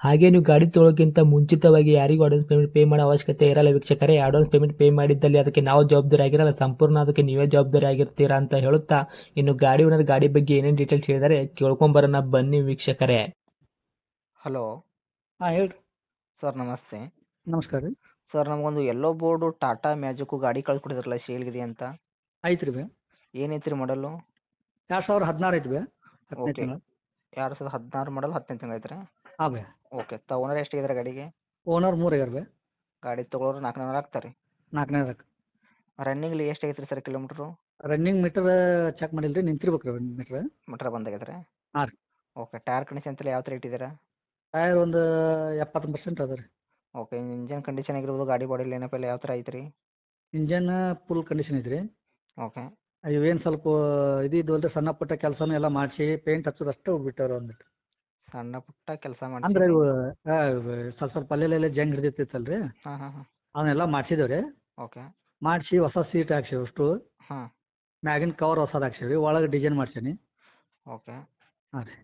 ಹಾಗೆ ನೀವು ಗಾಡಿ ತೊಳೋಕ್ಕಿಂತ ಮುಂಚಿತವಾಗಿ ಯಾರಿಗೂ ಅಡ್ವಾನ್ಸ್ ಪೇಮೆಂಟ್ ಪೇ ಮಾಡೋ ಅವಶ್ಯಕತೆ ಇರಲ್ಲ ವೀಕ್ಷಕರೇ. ಅಡ್ವಾನ್ಸ್ ಪೇಮೆಂಟ್ ಪೇ ಮಾಡಿದ್ದಲ್ಲಿ ಅದಕ್ಕೆ ನಾವು ಜವಾಬ್ದಾರಿ ಆಗಿರಲ್ಲ. ಸಂಪೂರ್ಣ ಅದಕ್ಕೆ ನೀವೇ ಜವಾಬ್ದಾರಿ ಆಗಿರ್ತೀರಾ ಅಂತ ಹೇಳುತ್ತಾ ಇನ್ನು ಗಾಡಿ ಓನರ್ ಗಾಡಿ ಬಗ್ಗೆ ಏನೇನು ಡೀಟೇಲ್ಸ್ ಹೇಳಿದರೆ ಕೇಳ್ಕೊಂಬರೋಣ ಬನ್ನಿ ವೀಕ್ಷಕರೇ. ಹಲೋ ಹಾಂ ಹೇಳ್ರಿ. ಸರ್ ನಮಸ್ತೆ. ನಮಸ್ಕಾರ ರೀ. ಸರ್ ನಮಗೊಂದು ಎಲ್ಲೋ ಬೋರ್ಡು ಟಾಟಾ ಮ್ಯಾಜಿಕ್ಕು ಗಾಡಿ ಕಳ್ಸ್ಕೊಟ್ಟಿದ್ರಲ್ಲ ಶೇಲ್ಗಿದೆ ಅಂತ. ಐತ್ರಿ ಬೇ. ಏನೈತೆ ರೀ ಮಾಡಲು ಎರಡು ಸಾವಿರ ಹದಿನಾರು ಐತಿ ಬೇ. ತಿಂಗಳು. ಎರಡು ಸಾವಿರದ ಹದಿನಾರು ಮಾಡಲ್ ಹತ್ತನೇ ತಿಂಗಳು ಐತ್ರಿ. ಹಾಂ ಬಿ ಓಕೆ ತ ಓನರ್ ಎಷ್ಟು ಎಷ್ಟಿದ್ರೆ ಗಾಡಿಗೆ? ಓನರ್ ಮೂರು ಆಗ್ಯಾರ ಬಿ ಗಾಡಿ ತೊಗೊಳೋರು ನಾಲ್ಕು ನೂರು ಆಗ್ತಾರೆ ನಾಲ್ಕನೇದಕ್ಕೆ ರನ್ನಿಂಗ್ಲಿ ಎಷ್ಟು ಆಗೈತೆ ರೀ sir kilometre running meter check ಮಾಡಿಲ್ಲ ರೀ ನಿಂತಿರ್ಬೇಕು ರೀ ಮೀಟ್ರ್ ಮೀಟ್ರ್ ಬಂದಾಗೈತೆ ರೀ ಹಾಂ ರೀ. ಓಕೆ ಟೈರ್ ಕಂಡೀಷನ್ ಅಂತಲ್ಲ ಯಾವ ಥರ ಇಟ್ಟಿದ್ದೀರಾ? ಟೈರ್ ಒಂದು ಎಪ್ಪತ್ತು ಪರ್ಸೆಂಟ್ ಅದ ರೀ. ಓಕೆ ಇಂಜನ್ ಕಂಡೀಷನ್ ಆಗಿರ್ಬೋದು ಗಾಡಿ ಬಾಡಿ ಏನಪ್ಪ ಎಲ್ಲ ಯಾವ ಥರ ಐತ್ರಿ? ಇಂಜನ್ ಫುಲ್ ಕಂಡೀಷನ್ ಐತ್ರಿ. ಓಕೆ ಇವೇನು ಸ್ವಲ್ಪ ಇದು ಇದ್ವಲ್ಲ ರೀ ಸಣ್ಣ ಪುಟ್ಟ ಕೆಲಸನೂ ಎಲ್ಲ ಮಾಡಿಸಿ ಪೇಂಟ್ ಹಚ್ಚೋದಷ್ಟೇ ಬಿಟ್ಟವ್ರು ಅಂದ್ಬಿಟ್ಟು. ಸಣ್ಣ ಪುಟ್ಟ ಕೆಲಸ ಅಂದ್ರೆ ಮಾಡಿ ಇವು ಆ, ಇವು ಸ್ವಲ್ಪ ಸ್ವಲ್ಪ ಅಲ್ಲೆಲ್ಲ ಜಂಗ್ ಹಿಡಿದಿರ್ತೈತಲ್ಲ ರೀ ಹಾಂ ಹಾಂ ಹಾಂ. ಅವನ್ನೆಲ್ಲ ಮಾಡಿಸಿದೇವೆ ರೀ ಓಕೆ. ಮಾಡಿಸಿ ಹೊಸ ಸೀಟ್ ಹಾಕ್ಸಿವಿ ಅಷ್ಟು. ಹಾಂ. ಮ್ಯಾಗಿನ ಕವರ್ ಹೊಸದು ಹಾಕ್ಸಿವಿ ಒಳಗೆ ಡಿಸೈನ್ ಮಾಡ್ಸೀನಿ. ಓಕೆ. ಹಾಂ ರೀ.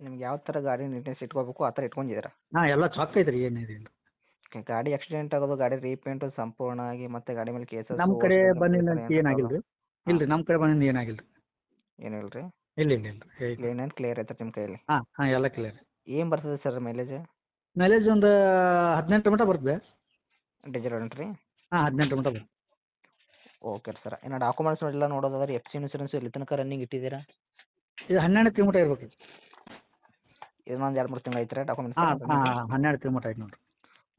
ನಿಮ್ಗೆ ಯಾವ ಥರ ಗಾಡಿ ನೀಟ್ನೆಸ್ ಇಟ್ಕೋಬೇಕು ಆ ಥರ ಇಟ್ಕೊಂಡಿದ್ದೀರಾ ಹಾಂ ಎಲ್ಲ ಚಾಕ್ ಐತ್ರಿ ಏನಿದೆ ಇಲ್ಲ. ಗಾಡಿ ಆಕ್ಸಿಡೆಂಟ್ ಆಗೋದು ಗಾಡಿ ರೀಪೇಂಟ್ ಸಂಪೂರ್ಣ ಆಗಿ ಮತ್ತೆ ಗಾಡಿ ಮೇಲೆ ಕೇಸಸ್ ನಮ್ಮ ಕಡೆ ಬಂದಿಲ್ಲ ಏನಾಗಿಲ್ಲ ರೀ ಇಲ್ಲ ರೀ ನಮ್ಮ ಕಡೆ ಬಂದಿಂದ ಏನಾಗಿಲ್ಲ ಏನಿಲ್ರಿ? ಏನು ಇಲ್ಲ ರೀ ಇಲ್ಲ. ಇಲ್ಲ ಇಲ್ಲ ರೀ ಕ್ಲೀನ್ ಕ್ಲಿಯರ್ ಐತೆ ನಿಮ್ಮ ಕೈಯಲ್ಲಿ? ಹಾಂ ಹಾಂ ಎಲ್ಲ ಕ್ಲಿಯರ್ ಏನು ಬರ್ತದೆ ಸರ್ ಮೈಲೇಜ್ ಮೈಲೇಜ್ ಒಂದು ಹದಿನೆಂಟು ಮಟ ಬರ್ತದೆ. ಡೀಸೆಲ್ ರೀ ಹಾಂ ಹದಿನೆಂಟು ಮಟ ಬರ್ತದೆ. ಓಕೆ ಸರ್ ಇನ್ನು ಡಾಕ್ಯುಮೆಂಟ್ಸ್ ಎಲ್ಲ ನೋಡೋದಾದ್ರೆ ಎಫ್ ಸಿ ಇನ್ಸೂರೆನ್ಸ್ ಇಲ್ಲಿ ತನಕ ರನ್ನಿಂಗ್ ಇಟ್ಟಿದ್ದೀರಾ? ಇದು ಹನ್ನೆರಡು ಕಿಲೋಮೀಟರ್ ಇರ್ಬೇಕು. ರೀ ಇನ್ನೊಂದು ಎರಡು ಮೂರು ತಿಂಗಳು ಐತ್ರಿ ಡಾಕ್ಯುಮೆಂಟ್ಸ್ ಹಾಂ ಹಾಂ ಹನ್ನೆರಡು ಕಿಲೋಮೀಟರ್ ಐತೆ ನೋಡಿರಿ.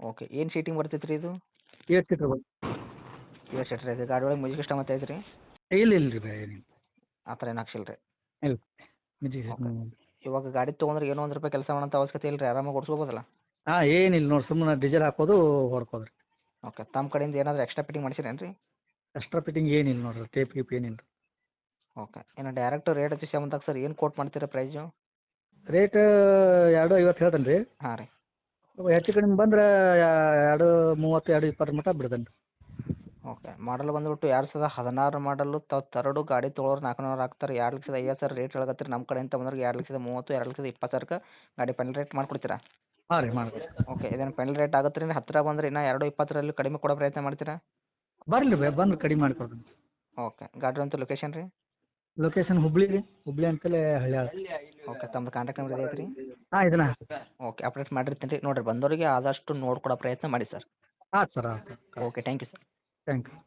ಓಕೆ ಏನು ಶೀಟಿಂಗ್ ಬರ್ತೈತೆ ರೀ ಇದು? ಏಟ್ ಸೀಟ್ರ್ ಬರುತ್ತೆ. ಏಳು ಸೀಟ್ರ್ ಐತೆ. ಗಾಡಿ ಒಳಗೆ ಮ್ಯೂಸಿಕ್ ಸಿಸ್ಟಮ್ ಐತೆ ರೀ ಇಲ್ಲ ಇಲ್ಲ ರೀ ಏನಿಲ್ಲ. ಆ ಥರ ಏನು ಹಾಕ್ಸಿಲ್ಲ ರೀ ಇಲ್ಲ ನಿಜ Okay. ಇವಾಗ ಗಾಡಿ ತೊಗೊಂಡ್ರೆ ಏನೋ ಒಂದು ರೂಪಾಯಿ ಕೆಲಸ ಮಾಡೋಂಥ ಅವಶ್ಯಕತೆ ಇಲ್ಲ ರೀ ಆರಾಮಾಗಿ ಓಡಿಸ್ಕೋಬೋದಲ್ಲ? ಹಾಂ ಏನಿಲ್ಲ ನೋಡಿ ಸುಮ್ಮನೆ ಡೀಸೆಲ್ ಹಾಕೋದು ಹೊಡ್ಕೋದು ರೀ ಓಕೆ ತಮ್ಮ ಕಡೆಯಿಂದ ಏನಾದರೂ ಎಕ್ಸ್ಟ್ರಾ ಫಿಟ್ಟಿಂಗ್ ಮಾಡಿಸಿರೇನು ರೀ ಎಕ್ಸ್ಟ್ರಾ ಫಿಟ್ಟಿಂಗ್ ಏನಿಲ್ಲ ನೋಡಿರಿ ಟೇಪ್ ಗೀಪ್ ಏನಿಲ್ಲ. ಓಕೆ ಏನು ಡೈರೆಕ್ಟ್ ರೇಟ್ ಹಚ್ಚಿ ಬಂದಾಗ ಸರ್ ಏನು ಕೋಟ್ ಮಾಡ್ತೀರಾ ಪ್ರೈಸು ರೇಟ್ ಎರಡು ಐವತ್ತು ಹೇಳ್ತೇನೆ ರೀ ಹಾಂ ರೀ. ಹೆಚ್ಚು ಕಡಿಮೆ ಬಂದ್ರೆ ಎರಡು ಮೂವತ್ತು ಎರಡು ಇಪ್ಪತ್ತು ಮಟ್ಟ ಬಿಡ್ತೇನೆ ರೀ ಓಕೆ. ಮಾಡಲ್ ಬಂದ್ಬಿಟ್ಟು ಎರಡು ಸಾವಿರದ ಹದಿನಾರು ಮಾಡಲು ತಾವು ತರಡು ಗಾಡಿ ತೊಗೊಳೋರು ನಾಲ್ಕುನೂರು ಹಾಕ್ತಾರೆ. ಎರಡು ಲಕ್ಷದ ಐವತ್ತು ಸಾವಿರ ರೇಟ್ ಹೇಳಕತ್ತೀರಿ ನಮ್ಮ ಕಡೆಯಿಂದ ಬಂದವ್ರಿಗೆ ಎರಡು ಲಕ್ಷದ ಮೂವತ್ತು ಎರಡು ಲಕ್ಷದ ಇಪ್ಪತ್ತು ಸಾವಿರಕ್ಕೆ ಗಾಡಿ ಫೈನಲ್ ರೇಟ್ ಮಾಡ್ಕೊಡ್ತೀರಾ? ಹಾಂ ರೀ ಮಾಡ್ಬೋದು ಓಕೆ ಇದೇನು ಫೈನಲ್ ರೇಟ್ ಆಗುತ್ತೆ ರೀ ಹತ್ತಿರ ಬಂದರೆ ಇನ್ನೂ ಎರಡು ಇಪ್ಪತ್ತರಲ್ಲಿ ಕಡಿಮೆ ಕೊಡೋ ಪ್ರಯತ್ನ ಮಾಡ್ತೀರಾ? ಬರಲಿ ರೀ ಬಂದು ಕಡಿಮೆ ಮಾಡ್ಕೊಡ್ತೀನಿ. ಓಕೆ ಗಾಡಿ ಅಂತ ಲೊಕೇಶನ್ ರೀ? ಲೊಕೇಶನ್ ಹುಬ್ಳಿ ರೀ ಹುಬ್ಳಿ ಅಂತಲೇ ಹಳ್ಯಾಳ. ಓಕೆ ತಮ್ಮದು ಕಾಂಟ್ಯಾಕ್ಟ್ ನಂಬರ್ ಐತೆ ರೀ ಹಾಂ ಇದನ್ನ ಓಕೆ ಅಪ್ಡೇಟ್ ಮಾಡಿರ್ತೀನಿ ರೀ. ನೋಡಿರಿ ಬಂದವರಿಗೆ ಆದಷ್ಟು ನೋಡ್ಕೊಡೋ ಪ್ರಯತ್ನ ಮಾಡಿ ಸರ್. ಹಾಂ sir okay thank you sir thank you